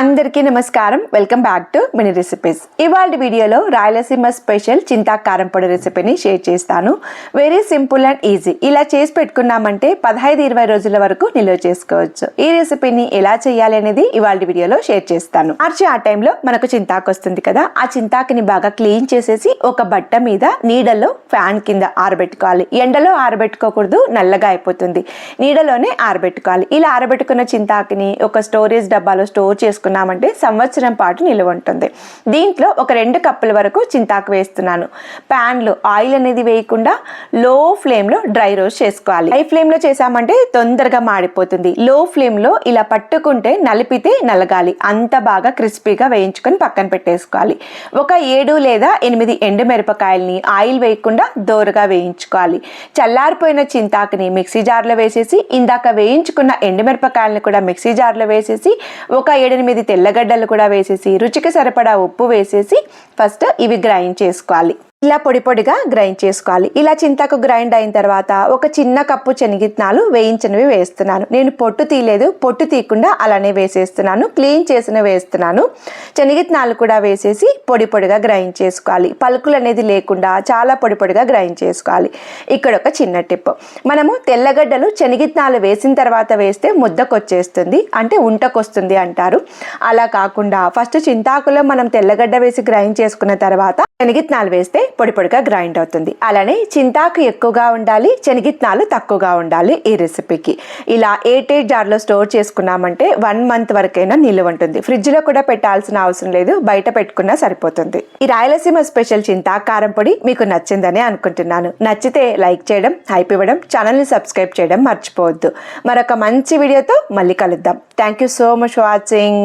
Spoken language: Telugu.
అందరికీ నమస్కారం. Welcome back to mini recipes ఇవాళ వీడియోలో రాయలసీమ స్పెషల్ చింతాకారం పొడి రెసిపీని షేర్ చేస్తాను. వెరీ సింపుల్ అండ్ ఈజీ ఇలా చేసి పెట్టుకున్నామంటే పదహైదు ఇరవై రోజుల వరకు నిల్వ చేసుకోవచ్చు. ఈ రెసిపీని ఎలా చేయాలి అనేది ఇవాళ వీడియోలో షేర్ చేస్తాను. మార్చి ఆ టైంలో మనకు చింతాకు వస్తుంది కదా ఆ చింతాకుని బాగా క్లీన్ చేసేసి ఒక బట్ట మీద నీడలో ఫ్యాన్ కింద ఆరబెట్టుకోవాలి. ఎండలో ఆరబెట్టుకోకూడదు నల్లగా అయిపోతుంది. నీడలోనే ఆరబెట్టుకోవాలి. ఇలా ఆరబెట్టుకున్న చింతాకుని ఒక స్టోరేజ్ డబ్బాలో స్టోర్ వేసుకున్నామంటే సంవత్సరం పాటు నిల్వ ఉంటుంది. దీంట్లో ఒక రెండు కప్పుల వరకు చింతాకు వేస్తున్నాను. ప్యాన్లో ఆయిల్ అనేది వేయకుండా లో ఫ్లేమ్లో డ్రై రోస్ట్ చేసుకోవాలి. హై ఫ్లేమ్లో చేసామంటే తొందరగా మాడిపోతుంది. లో ఫ్లేమ్లో ఇలా పట్టుకుంటే నలిపితే నలగాలి. అంత బాగా క్రిస్పీగా వేయించుకొని పక్కన పెట్టేసుకోవాలి. ఒక ఏడు లేదా ఎనిమిది ఎండు మిరపకాయల్ని ఆయిల్ వేయకుండా దోరగా వేయించుకోవాలి. చల్లారిపోయిన చింతాకుని మిక్సీ జార్లో వేసేసి ఇందాక వేయించుకున్న ఎండుమిరపకాయలను కూడా మిక్సీ జార్లో వేసేసి ఒక ఏడెనిమిది తెల్లగడ్డలు కూడా వేసేసి రుచికి సరిపడా ఉప్పు వేసేసి ఫస్ట్ ఇవి గ్రైండ్ చేసుకోవాలి. ఇలా పొడి పొడిగా గ్రైండ్ చేసుకోవాలి. ఇలా చింతకు గ్రైండ్ అయిన తర్వాత ఒక చిన్న కప్పు శనగిత్నాలు వేయించినవి వేస్తున్నాను. నేను పొట్టు తీయలేదు పొట్టు తీయకుండా అలానే వేసేస్తున్నాను క్లీన్ చేసిన వేస్తున్నాను. శనగిత్నాలు కూడా వేసేసి పొడి పొడిగా గ్రైండ్ చేసుకోవాలి. పలుకులు అనేది లేకుండా చాలా పొడి పొడిగా గ్రైండ్ చేసుకోవాలి. ఇక్కడ ఒక చిన్న టిప్ మనము తెల్లగడ్డలు శనగిత్నాలు వేసిన తర్వాత వేస్తే ముద్దకొచ్చేస్తుంది. అంటే ఉంటకొస్తుంది అంటారు. అలా కాకుండా ఫస్ట్ చింతాకులో మనం తెల్లగడ్డ వేసి గ్రైండ్ చేసుకున్న తర్వాత శనగిత్నాలు వేస్తే పొడి పొడిగా గ్రైండ్ అవుతుంది. అలానే చింతాకు ఎక్కువగా ఉండాలి శనగిత్నాలు తక్కువగా ఉండాలి ఈ రెసిపీకి ఇలా ఎయిట్ జార్లో స్టోర్ చేసుకున్నామంటే వన్ మంత్ వరకైనా నిల్వ ఉంటుంది. ఫ్రిడ్జ్లో కూడా పెట్టాల్సిన అవసరం లేదు బయట పెట్టుకున్నా సరిపోతుంది. ఈ రాయలసీమ స్పెషల్ చింతా కారం పొడి మీకు నచ్చిందని అనుకుంటున్నాను. నచ్చితే లైక్ చేయడం హైప్ ఇవ్వడం ఛానల్ని సబ్స్క్రైబ్ చేయడం మర్చిపోవద్దు. మరొక మంచి వీడియోతో మళ్ళీ కలుద్దాం. Thank you so much watching